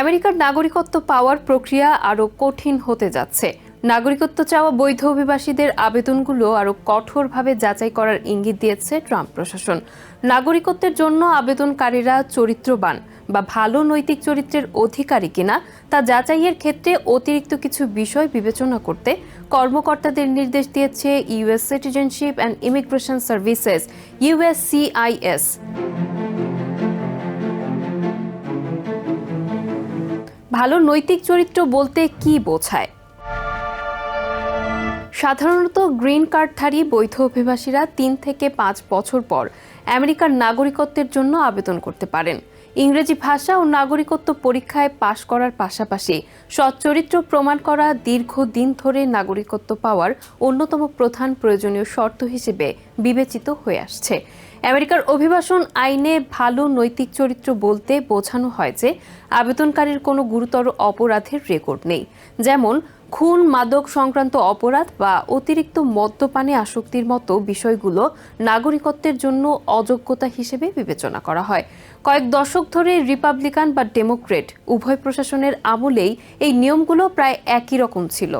আমেরিকার নাগরিকত্ব পাওয়ার প্রক্রিয়া আরও কঠিন হতে যাচ্ছে। নাগরিকত্ব চাওয়া বৈধ অভিবাসীদের আবেদনগুলো আরও কঠোরভাবে যাচাই করার ইঙ্গিত দিয়েছে ট্রাম্প প্রশাসন। নাগরিকত্বের জন্য আবেদনকারীরা চরিত্রবান বা ভালো নৈতিক চরিত্রের অধিকারী কিনা তা যাচাইয়ের ক্ষেত্রে অতিরিক্ত কিছু বিষয় বিবেচনা করতে কর্মকর্তাদের নির্দেশ দিয়েছে US citizenship and immigration services, USCIS. ভালো নৈতিক চরিত্র বলতে কি বোঝায়? সাধারণত গ্রিন কার্ডধারী বৈধ অভিবাসীরা তিন থেকে পাঁচ বছর পর আমেরিকার নাগরিকত্বের জন্য আবেদন করতে পারেন। ইংরেজি ভাষা ও নাগরিকত্ব পরীক্ষায় পাশ করার পাশাপাশি সচ্চরিত্র প্রমাণ করা দীর্ঘদিন ধরে নাগরিকত্ব পাওয়ার অন্যতম প্রধান প্রয়োজনীয় শর্ত হিসেবে বিবেচিত হয়ে আসছে। আমেরিকার অভিবাসন আইনে ভালো নৈতিক চরিত্র বলতে বোঝানো হয় যে আবেদনকারীর কোনো গুরুতর অপরাধের রেকর্ড নেই। যেমন, খুন, মাদক সংক্রান্ত অপরাধ বা অতিরিক্ত মদ্যপানে আসক্তির মতো বিষয়গুলো নাগরিকত্বের জন্য অযোগ্যতা হিসেবে বিবেচনা করা হয়। কয়েক দশক ধরে রিপাবলিকান বা ডেমোক্রেট উভয় প্রশাসনের আমলেই এই নিয়মগুলো প্রায় একই রকম ছিল।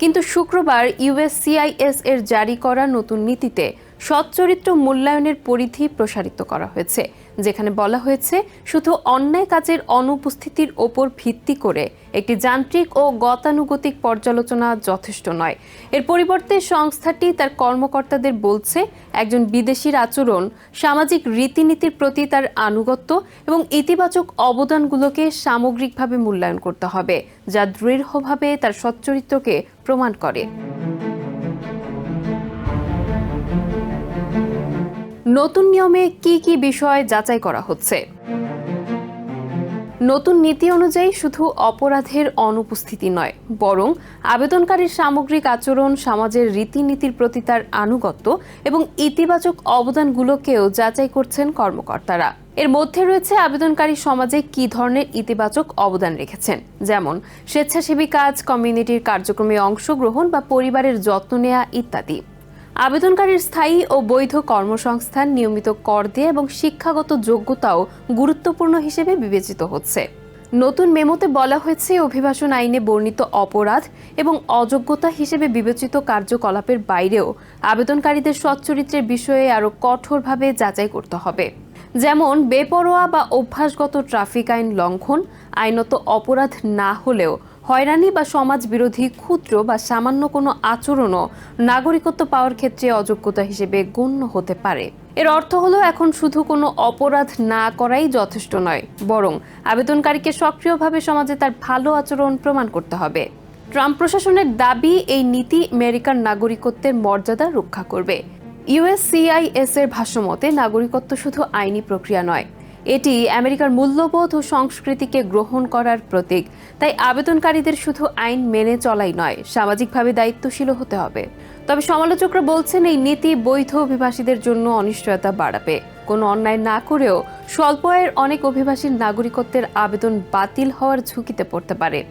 কিন্তু শুক্রবার ইউএসসিআইএস এর জারি করা নতুন নীতিতে সচ্চরিত্র মূল্যায়নের পরিধি প্রসারিত করা হয়েছে, যেখানে বলা হয়েছে শুধু অন্যায় কাজের অনুপস্থিতির ওপর ভিত্তি করে একটি যান্ত্রিক ও গতানুগতিক পর্যালোচনা যথেষ্ট নয়। এর পরিবর্তে সংস্থাটি তার কর্মকর্তাদের বলছে, একজন বিদেশির আচরণ, সামাজিক রীতিনীতির প্রতি তার আনুগত্য এবং ইতিবাচক অবদানগুলোকে সামগ্রিকভাবে মূল্যায়ন করতে হবে, যা দৃঢ়ভাবে তার সচ্চরিত্রকে প্রমাণ করে। নতুন নিয়মে কি কি বিষয় যাচাই করা হচ্ছে? নতুন নীতি অনুযায়ী শুধু অপরাধের অনুপস্থিতি নয়, বরং আবেদনকারীর সামগ্রিক আচরণ, সমাজের রীতিনীতির প্রতি তার আনুগত্য এবং ইতিবাচক অবদানগুলোকেও যাচাই করছেন কর্মকর্তারা। এর মধ্যে রয়েছে আবেদনকারী সমাজে কী ধরনের ইতিবাচক অবদান রেখেছেন? যেমন, স্বেচ্ছাসেবী কাজ, কমিউনিটির কার্যক্রমে অংশগ্রহণ বা পরিবারের যত্ন নেয়া ইত্যাদি। আবেদনকারীর স্থায়ী ও বৈধ কর্মসংস্থান, নিয়মিত কর দিয়ে এবং শিক্ষাগত যোগ্যতাও গুরুত্বপূর্ণ হিসেবে বিবেচিত হচ্ছে। নতুন মেমোতে বলা হয়েছে, অভিবাসন আইনে বর্ণিত অপরাধ এবং অযোগ্যতা হিসেবে বিবেচিত কার্যকলাপের বাইরেও আবেদনকারীদের সচ্চরিত্রের বিষয়ে আরও কঠোরভাবে যাচাই করতে হবে। যেমন, বেপরোয়া বা অভ্যাসগত ট্রাফিক আইন লঙ্ঘন, আইনত অপরাধ না হলেও হয়রানি বা সমাজ বিরোধী ক্ষুদ্র বা সামান্য কোনো আচরণও নাগরিকত্ব পাওয়ার ক্ষেত্রে অযোগ্যতা হিসেবে গণ্য হতে পারে। এর অর্থ হলো এখন শুধু কোনো অপরাধ না করাই যথেষ্ট নয়, বরং আবেদনকারীকে সক্রিয়ভাবে সমাজে তার ভালো আচরণ প্রমাণ করতে হবে। ট্রাম্প প্রশাসনের দাবি, এই নীতি আমেরিকার নাগরিকত্বের মর্যাদা রক্ষা করবে। ইউএসসিআইএস এর ভাষ্যমতে নাগরিকত্ব শুধু আইনি প্রক্রিয়া নয় এটি আমেরিকার মূল্যবোধ ও সংস্কৃতিকে গ্রহণ করার প্রতীক। তাই আবেদনকারীদের শুধু আইন মেনে চলাই নয়, সামাজিকভাবে দায়িত্বশীল হতে হবে। তবে সমালোচকরা বলছেন এই নীতি বৈধ অভিবাসীদের জন্য অনিশ্চয়তা বাড়াবে। কোনো অন্যায় না করেও স্বল্প আয়ের অনেক অভিবাসীর নাগরিকত্বের আবেদন বাতিল হওয়ার ঝুঁকিতে পড়তে পারে।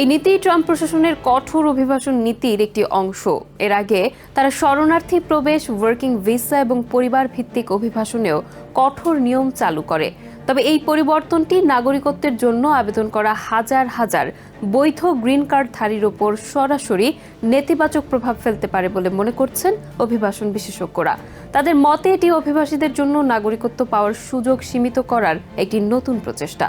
এই নীতি ট্রাম্প প্রশাসনের কঠোর অভিবাসন নীতির একটি অংশ। এর আগে তারা শরণার্থী প্রবেশ ওয়ার্কিং ভিসা এবং পরিবার ভিত্তিক অভিবাসনেও কঠোর নিয়ম চালু করে। তবে এই পরিবর্তনটি নাগরিকত্বের জন্য আবেদন করা হাজার হাজার বৈধ গ্রিন কার্ডধারীর ওপর সরাসরি নেতিবাচক প্রভাব ফেলতে পারে বলে মনে করছেন অভিবাসন বিশেষজ্ঞরা। তাদের মতে এটি অভিবাসীদের জন্য নাগরিকত্ব পাওয়ার সুযোগ সীমিত করার একটি নতুন প্রচেষ্টা।